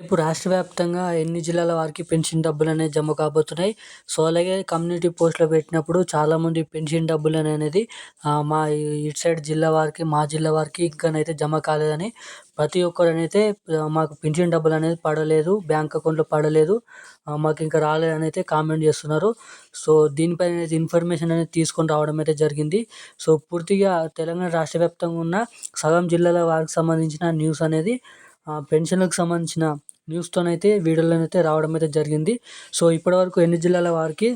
ఇప్పుడు రాష్ట్ర వ్యాప్తంగా ఎన్ని జిల్లాల వారికి పెన్షన్ డబ్బులు అనేది జమ కాబోతున్నాయి? సో అలాగే కమ్యూనిటీ పోస్టులో పెట్టినప్పుడు చాలామంది పెన్షన్ డబ్బులు అనేది మా ఇటు సైడ్ జిల్లా వారికి మా జిల్లా వారికి ఇంకానైతే జమ కాలేదని ప్రతి ఒక్కరనైతే మాకు పెన్షన్ డబ్బులు అనేది పడలేదు బ్యాంక్ అకౌంట్లో పడలేదు మాకు ఇంకా రాలేదని అయితే కామెంట్ చేస్తున్నారు. సో దీనిపైన అయితే ఇన్ఫర్మేషన్ అనేది తీసుకొని రావడం అయితే జరిగింది. సో పూర్తిగా తెలంగాణ రాష్ట్ర వ్యాప్తంగా ఉన్న సగం జిల్లాల వారికి సంబంధించిన న్యూస్ అనేది పెన్షన్లకు సంబంధించిన న్యూస్తోనైతే వీడియోలోనైతే రావడం అయితే జరిగింది. సో ఇప్పటివరకు ఎన్ని జిల్లాల వారికి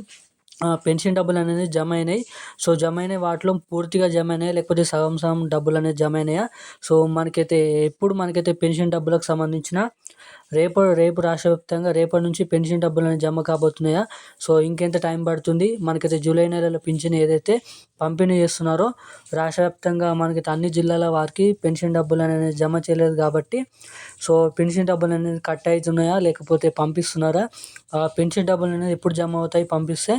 పెన్షన్ డబ్బులు అనేది జమ అయినాయి సో జమ అయిన వాటిలో పూర్తిగా జమ అయినాయా లేకపోతే సగం సగం డబ్బులు అనేది జమ అయినాయా సో మనకైతే ఎప్పుడు మనకైతే పెన్షన్ డబ్బులకు సంబంధించిన రేపు రేపు రాష్ట్ర వ్యాప్తంగా రేపటి నుంచి పెన్షన్ డబ్బులు జమ కాబోతున్నాయా? సో ఇంకెంత టైం పడుతుంది? మనకైతే జూలై నెలలో పింఛన్ ఏదైతే పంపిణీ చేస్తున్నారో రాష్ట్ర వ్యాప్తంగా మనకి అన్ని జిల్లాల వారికి పెన్షన్ డబ్బులు అనేది జమ చేయలేదు కాబట్టి సో పెన్షన్ డబ్బులు అనేది కట్ అవుతున్నాయా? లేకపోతే పంపిస్తున్నారా? ఆ పెన్షన్ డబ్బులు అనేది ఎప్పుడు జమ అవుతాయి? పంపిస్తే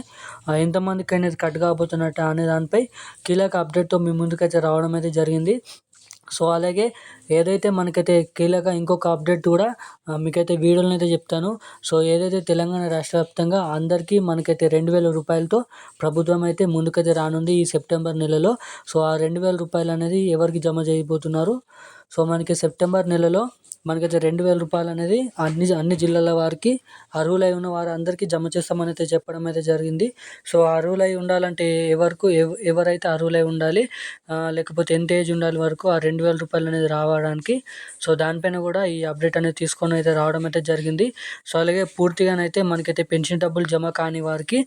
ఎంతమందికి అనేది కట్ కాబోతున్నట్టు అనే దానిపై కీలక అప్డేట్తో మీ ముందుకైతే రావడం అయితే జరిగింది. సో అలాగే ఏదైతే మనకైతే కీలక ఇంకొక అప్డేట్ కూడా మీకైతే వీడియోలను అయితే చెప్తాను. సో ఏదైతే తెలంగాణ రాష్ట్ర వ్యాప్తంగా అందరికీ మనకైతే రెండు వేల రూపాయలతో ప్రభుత్వం అయితే ముందుకైతే రానుంది ఈ సెప్టెంబర్ నెలలో. సో ఆ రెండు వేల రూపాయలు అనేది ఎవరికి జమ చేయబోతున్నారు? సో మనకి సెప్టెంబర్ నెలలో మనకైతే రెండు వేల రూపాయలు అనేది అన్ని అన్ని జిల్లాల వారికి అర్హులై ఉన్న వారు అందరికీ జమ చేస్తామని అయితే చెప్పడం అయితే జరిగింది. సో అర్హులై ఉండాలంటే ఎవరికి ఎవరైతే అర్హులై ఉండాలి లేకపోతే ఎంత ఏజ్ ఉండాలి వరకు ఆ రెండు వేల రూపాయలు అనేది రావడానికి సో దానిపైన కూడా ఈ అప్డేట్ అనేది తీసుకొని అయితే రావడం అయితే జరిగింది. సో అలాగే పూర్తిగానైతే మనకైతే పెన్షన్ డబ్బులు జమ కాని వారికి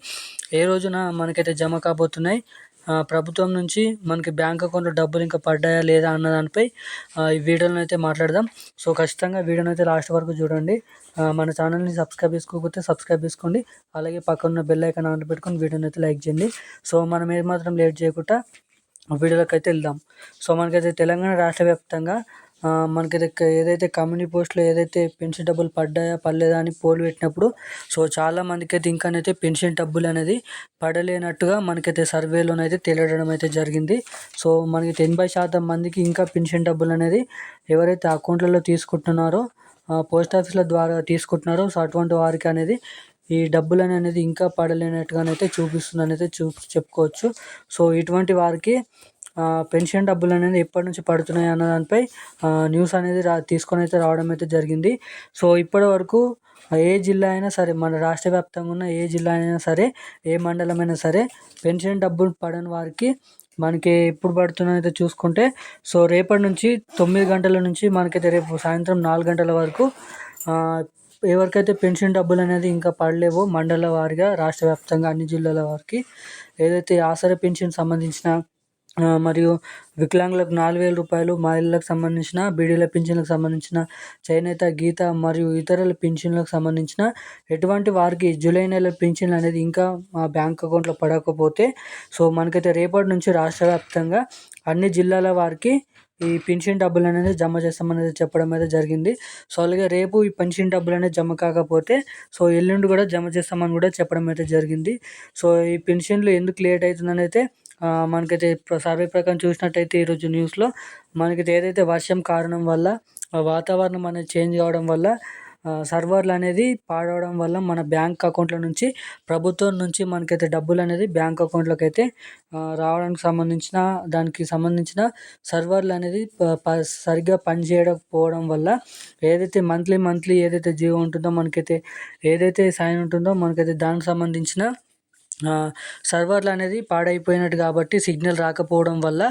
ఏ రోజున మనకైతే జమ కాబోతున్నాయి ప్రభుత్వం నుంచి మనకి బ్యాంక్ అకౌంట్లో డబ్బులు ఇంకా పడ్డాయా లేదా అన్న దానిపై ఈ వీడియోలో అయితే మాట్లాడదాం. సో ఖచ్చితంగా వీడియోని అయితే లాస్ట్ వరకు చూడండి. మన ఛానల్ని సబ్స్క్రైబ్ చేసుకోకపోతే సబ్స్క్రైబ్ చేసుకోండి. అలాగే పక్కన బెల్ ఐకాన్ ఆన్ పెట్టుకొని వీడియోని అయితే లైక్ చేయండి. సో మనం ఏమాత్రం లేట్ చేయకుండా వీడియోలోకి అయితే వెళ్దాం. సో మనకైతే తెలంగాణ రాష్ట్ర వ్యాప్తంగా మనకి ఏదైతే కమ్యూనిటీ పోస్ట్లో ఏదైతే పెన్షన్ డబ్బులు పడ్డాయా పడలేదా అని పోల్ పెట్టినప్పుడు సో చాలా మందికి అయితే ఇంకానైతే పెన్షన్ డబ్బులు అనేది పడలేనట్టుగా మనకైతే సర్వేలోనైతే తెలియడం అయితే జరిగింది. సో మనకి ఎనభై శాతం మందికి ఇంకా పెన్షన్ డబ్బులు అనేది ఎవరైతే అకౌంట్లలో తీసుకుంటున్నారో పోస్ట్ ఆఫీస్ల ద్వారా తీసుకుంటున్నారో సో అటువంటి వారికి అనేది ఈ డబ్బులు అనేది ఇంకా పడలేనట్టుగానైతే చూపిస్తుంది అనేది చూ చెప్పుకోవచ్చు. సో ఇటువంటి వారికి పెన్షన్ డబ్బులు అనేది ఎప్పటి నుంచి పడుతున్నాయి అన్న దానిపై న్యూస్ అనేది రా తీసుకొని అయితే రావడం అయితే జరిగింది. సో ఇప్పటి వరకు ఏ జిల్లా అయినా సరే మన రాష్ట్ర వ్యాప్తంగా ఉన్న ఏ జిల్లా అయినా సరే ఏ మండలం అయినా సరే పెన్షన్ డబ్బులు పడని వారికి మనకి ఎప్పుడు పడుతున్నాయో చూసుకుంటే సో రేపటి నుంచి తొమ్మిది గంటల నుంచి మనకైతే రేపు సాయంత్రం నాలుగు గంటల వరకు ఎవరికైతే పెన్షన్ డబ్బులు అనేది ఇంకా పడలేవో మండల వారిగా రాష్ట్ర వ్యాప్తంగా అన్ని జిల్లాల వారికి ఏదైతే ఆసరా పెన్షన్ సంబంధించిన మరియు వికలాంగులకు నాలుగు వేల రూపాయలు మహిళలకు సంబంధించిన బీడీల పింఛన్లకు సంబంధించిన చేనేత గీత మరియు ఇతరుల పింఛన్లకు సంబంధించిన ఎటువంటి వారికి జూలై నెల పింఛన్లు అనేది ఇంకా మా బ్యాంక్ అకౌంట్లో పడకపోతే సో మనకైతే రేపటి నుంచి రాష్ట్ర వ్యాప్తంగా అన్ని జిల్లాల వారికి ఈ పెన్షన్ డబ్బులు అనేది జమ చేస్తామనేది చెప్పడం అయితే జరిగింది. సో అలాగే రేపు ఈ పెన్షన్ డబ్బులు అనేది జమ కాకపోతే సో ఎల్లుండి కూడా జమ చేస్తామని కూడా చెప్పడం అయితే జరిగింది. సో ఈ పెన్షన్లు ఎందుకు లేట్ అవుతుందని అయితే మనకైతే సర్వే ప్రకారం చూసినట్టయితే ఈరోజు న్యూస్లో మనకైతే ఏదైతే వర్షం కారణం వల్ల వాతావరణం అనేది చేంజ్ కావడం వల్ల సర్వర్లు అనేది పాడవడం వల్ల మన బ్యాంక్ అకౌంట్ల నుంచి ప్రభుత్వం నుంచి మనకైతే డబ్బులు అనేది బ్యాంక్ అకౌంట్లోకి అయితే రావడానికి సంబంధించిన దానికి సంబంధించిన సర్వర్లు అనేది సరిగ్గా పనిచేయకపోవడం వల్ల ఏదైతే మంత్లీ మంత్లీ ఏదైతే జీవం ఉంటుందో మనకైతే ఏదైతే సైన్ ఉంటుందో మనకైతే దానికి సంబంధించిన సర్వర్లు అనేది పాడైపోయినట్టు కాబట్టి సిగ్నల్ రాకపోవడం వల్ల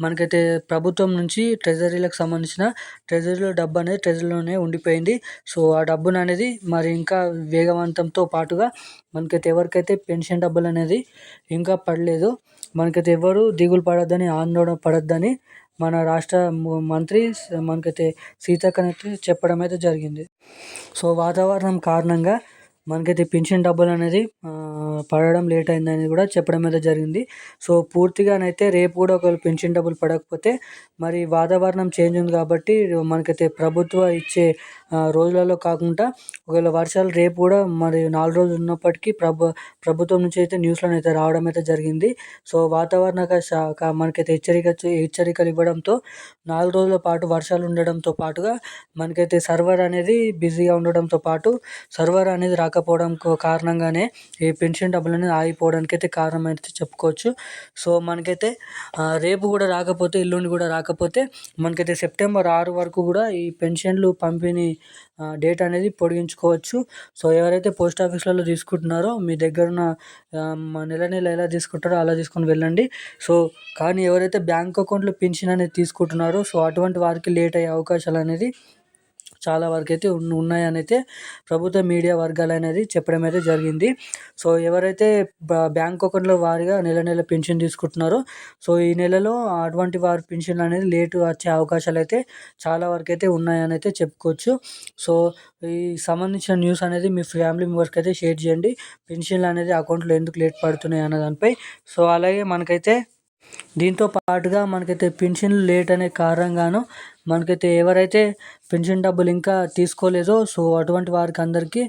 మనకైతే ప్రభుత్వం నుంచి ట్రెజరీలకు సంబంధించిన ట్రెజరీలో డబ్బు అనేది ట్రెజరీలోనే ఉండిపోయింది. సో ఆ డబ్బును అనేది మరి ఇంకా వేగవంతంతో పాటుగా మనకైతే ఎవరికైతే పెన్షన్ డబ్బులు అనేది ఇంకా పడలేదు మనకైతే ఎవరు దిగులు పడొద్దని ఆందోళన పడొద్దని మన రాష్ట్ర మంత్రి మనకైతే సీతక్కనైతే చెప్పడం అయితే జరిగింది. సో వాతావరణం కారణంగా మనకైతే పెన్షన్ డబ్బులు అనేది పడడం లేట్ అయిందని కూడా చెప్పడం అయితే జరిగింది. సో పూర్తిగానైతే రేపు కూడా ఒకవేళ పెన్షన్ డబ్బులు పడకపోతే మరి వాతావరణం చేంజ్ ఉంది కాబట్టి మనకైతే ప్రభుత్వ ఇచ్చే రోజులలో కాకుండా ఒకవేళ వర్షాలు రేపు కూడా మరి నాలుగు రోజులు ఉన్నప్పటికీ ప్రభు ప్రభుత్వం నుంచి అయితే న్యూస్లో అయితే రావడం అయితే జరిగింది. సో వాతావరణ మనకైతే హెచ్చరిక హెచ్చరికలు ఇవ్వడంతో నాలుగు రోజుల పాటు వర్షాలు ఉండడంతో పాటుగా మనకైతే సర్వర్ అనేది బిజీగా ఉండడంతో పాటు సర్వర్ అనేది రాక రాకపోవడం కారణంగానే ఈ పెన్షన్ డబ్బులు అనేది ఆగిపోవడానికి అయితే కారణం అయితే చెప్పుకోవచ్చు. సో మనకైతే రేపు కూడా రాకపోతే ఎల్లుండి కూడా రాకపోతే మనకైతే సెప్టెంబర్ ఆరు వరకు కూడా ఈ పెన్షన్లు పంపిణీ డేట్ అనేది పొడిగించుకోవచ్చు. సో ఎవరైతే పోస్ట్ ఆఫీస్లలో తీసుకుంటున్నారో మీ దగ్గర ఉన్న నెల నెల ఎలా తీసుకుంటారో అలా తీసుకొని వెళ్ళండి. సో కానీ ఎవరైతే బ్యాంక్ అకౌంట్లో పెన్షన్ అనేది తీసుకుంటున్నారో సో అటువంటి వారికి లేట్ అయ్యే అవకాశాలు అనేది చాలా వరకు అయితే ఉన్నాయని అయితే ప్రభుత్వ మీడియా వర్గాలు అనేది చెప్పడం అయితే జరిగింది. సో ఎవరైతే బ్యాంక్ అకౌంట్లో వారిగా నెల నెల పెన్షన్ తీసుకుంటున్నారో సో ఈ నెలలో అటువంటి వారి పెన్షన్ అనేది లేటు వచ్చే అవకాశాలు అయితే చాలా వరకు అయితే ఉన్నాయని అయితే చెప్పుకోవచ్చు. సో ఈ సంబంధించిన న్యూస్ అనేది మీ ఫ్యామిలీ మెంబర్స్కి అయితే షేర్ చేయండి. పెన్షన్లు అనేది అకౌంట్లో ఎందుకు లేట్ పడుతున్నాయి అన్న దానిపై. సో అలాగే మనకైతే దీంతో పాటుగా మనకైతే పెన్షన్లు లేట్ అనే కారణంగాను మనకైతే ఎవరైతే పెన్షన్ డబ్బులు ఇంకా తీసుకోలేదో సో అటువంటి వారికి అందరికీ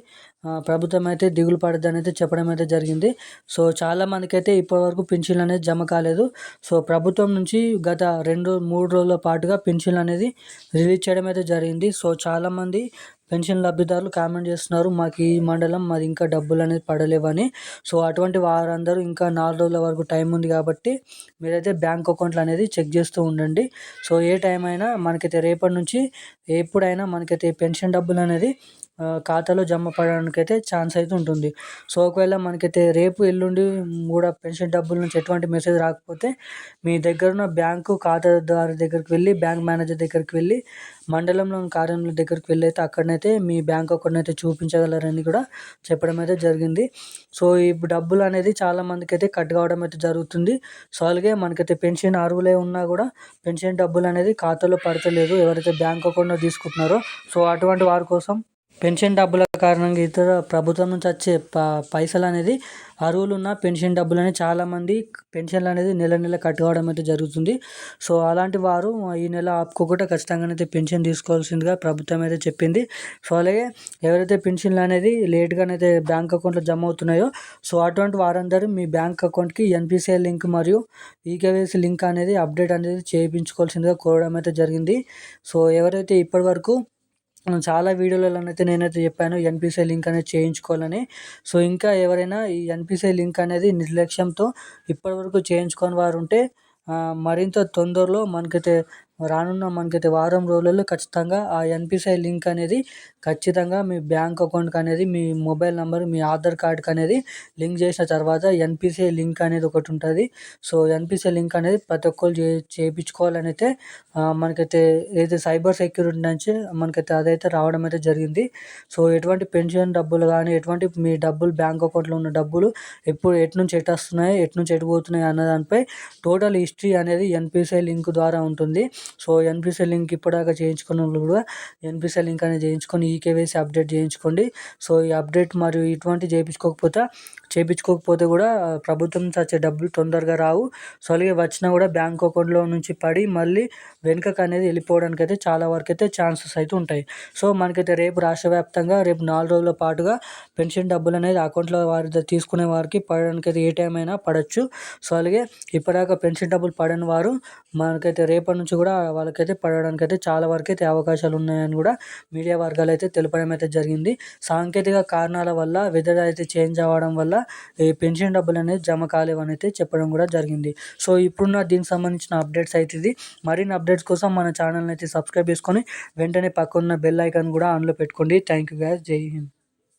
ప్రభుత్వం అయితే దిగులు పడద్దని అయితే చెప్పడం అయితే జరిగింది. సో చాలా మందికైతే ఇప్పటివరకు పెన్షన్లు అనేది జమ కాలేదు. సో ప్రభుత్వం నుంచి గత రెండు మూడు రోజుల పాటుగా పెన్షన్లు అనేది రిలీజ్ చేయడం అయితే జరిగింది. సో చాలామంది పెన్షన్ లబ్ధిదారులు కామెంట్ చేస్తున్నారు మాకు ఈ మండలం మాది ఇంకా డబ్బులు అనేది పడలేవని. సో అటువంటి వారందరూ ఇంకా నాలుగు రోజుల వరకు టైం ఉంది కాబట్టి మీరైతే బ్యాంక్ అకౌంట్లు అనేది చెక్ చేస్తూ ఉండండి. సో ఏ టైం అయినా మనకైతే రేపటి నుంచి ఎప్పుడైనా మనకైతే పెన్షన్ డబ్బులు అనేది ఖాతాలో జమ పడడానికి అయితే ఛాన్స్ అయితే ఉంటుంది. సో ఒకవేళ మనకైతే రేపు ఎల్లుండి కూడా పెన్షన్ డబ్బుల నుంచి ఎటువంటి మెసేజ్ రాకపోతే మీ దగ్గర ఉన్న బ్యాంకు ఖాతాదారు దగ్గరికి వెళ్ళి బ్యాంక్ మేనేజర్ దగ్గరికి వెళ్ళి మండలంలోని కార్యాలయం దగ్గరికి వెళ్ళైతే అక్కడనైతే మీ బ్యాంక్ అకౌంట్ అయితే చూపించగలరని కూడా చెప్పడం అయితే జరిగింది. సో ఈ డబ్బులు అనేది చాలా మందికి అయితే కట్ కావడం అయితే జరుగుతుంది. సో అలాగే మనకైతే పెన్షన్ అర్హులే ఉన్నా కూడా పెన్షన్ డబ్బులు అనేది ఖాతాలో పడతలేదు. ఎవరైతే బ్యాంక్ అకౌంట్లో తీసుకుంటున్నారో సో అటువంటి వారి కోసం పెన్షన్ డబ్బుల కారణంగా ఇతర ప్రభుత్వం నుంచి వచ్చే ప పైసలు అనేది అరువులు ఉన్న పెన్షన్ డబ్బులు అనేది చాలామంది పెన్షన్లు అనేది నెల నెల కట్టుకోవడం అయితే జరుగుతుంది. సో అలాంటి వారు ఈ నెల ఆపుకోకుండా ఖచ్చితంగా అయితే పెన్షన్ తీసుకోవాల్సిందిగా ప్రభుత్వం అయితే చెప్పింది. సో అలాగే ఎవరైతే పెన్షన్లు అనేది లేట్గానైతే బ్యాంక్ అకౌంట్లో జమ అవుతున్నాయో సో అటువంటి వారందరూ మీ బ్యాంక్ అకౌంట్కి ఎన్పిసిఐ లింక్ మరియు ఈకేవైసీ లింక్ అనేది అప్డేట్ అనేది చేయించుకోవాల్సిందిగా కోరడం అయితే జరిగింది. సో ఎవరైతే ఇప్పటివరకు చాలా వీడియోలలోనైతే నేనైతే చెప్పాను ఎన్పిసిఐ లింక్ అనేది చేయించుకోవాలని. సో ఇంకా ఎవరైనా ఈ ఎన్పిసిఐ లింక్ అనేది నిర్లక్ష్యంతో ఇప్పటివరకు చేయించుకొని వారు ఉంటే మరింత తొందరలో మనకైతే రానున్న మనకైతే వారం రోజులలో ఖచ్చితంగా ఆ ఎన్పిసిఐ లింక్ అనేది ఖచ్చితంగా మీ బ్యాంక్ అకౌంట్కి అనేది మీ మొబైల్ నెంబర్ మీ ఆధార్ కార్డ్కి అనేది లింక్ చేసిన తర్వాత ఎన్పిసిఐ లింక్ అనేది ఒకటి ఉంటుంది. సో ఎన్పిసిఐ లింక్ అనేది ప్రతి ఒక్కరు చే చేయించుకోవాలని అయితే మనకైతే ఏదైతే సైబర్ సెక్యూరిటీ నుంచి మనకైతే అదైతే రావడం అయితే జరిగింది. సో ఎటువంటి పెన్షన్ డబ్బులు కానీ ఎటువంటి మీ డబ్బులు బ్యాంక్ అకౌంట్లో ఉన్న డబ్బులు ఎప్పుడు ఎటు నుంచి ఎటు వస్తున్నాయి ఎటు నుంచి ఎటు పోతున్నాయి అన్న దానిపై టోటల్ హిస్టరీ అనేది ఎన్పిసిఐ లింక్ ద్వారా ఉంటుంది. సో ఎన్పిసి లింక్ ఇప్పటిదాకా చేయించుకున్న వాళ్ళు కూడా ఎన్పిసి లింక్ అనేది చేయించుకొని ఈకేవైసీ అప్డేట్ చేయించుకోండి. సో ఈ అప్డేట్ మరియు ఇటువంటి చేయించుకోకపోతే చేయించుకోకపోతే కూడా ప్రభుత్వం వచ్చే డబ్బులు తొందరగా రావు. సో అలాగే వచ్చినా కూడా బ్యాంక్ అకౌంట్లో నుంచి పడి మళ్ళీ వెనుకకు అనేది వెళ్ళిపోవడానికి అయితే చాలా వరకు అయితే ఛాన్సెస్ అయితే ఉంటాయి. సో మనకైతే రేపు రాష్ట్ర వ్యాప్తంగా రేపు నాలుగు రోజుల పాటుగా పెన్షన్ డబ్బులు అనేది అకౌంట్లో వారి తీసుకునే వారికి పడడానికి అయితే ఏ టైం అయినా పడవచ్చు సో అలాగే ఇప్పటిదాకా పెన్షన్ డబ్బులు పడని వారు మనకైతే రేపటి నుంచి కూడా వాళ్ళకైతే పడడానికి అయితే చాలా వరకు అయితే అవకాశాలు ఉన్నాయని కూడా మీడియా వర్గాలు అయితే తెలపడం అయితే జరిగింది. సాంకేతిక కారణాల వల్ల వెదర్ అయితే చేంజ్ అవ్వడం వల్ల ఈ పెన్షన్ డబ్బులు అనేది జమ కాలేవని అయితే చెప్పడం కూడా జరిగింది. సో ఇప్పుడున్న దీనికి సంబంధించిన అప్డేట్స్ అయితే ఇది మరిన్ని అప్డేట్స్ కోసం మన ఛానల్ని అయితే సబ్స్క్రైబ్ చేసుకొని వెంటనే పక్కన బెల్ ఐకాన్ కూడా ఆన్లో పెట్టుకోండి. Thank you guys. Jai Hind.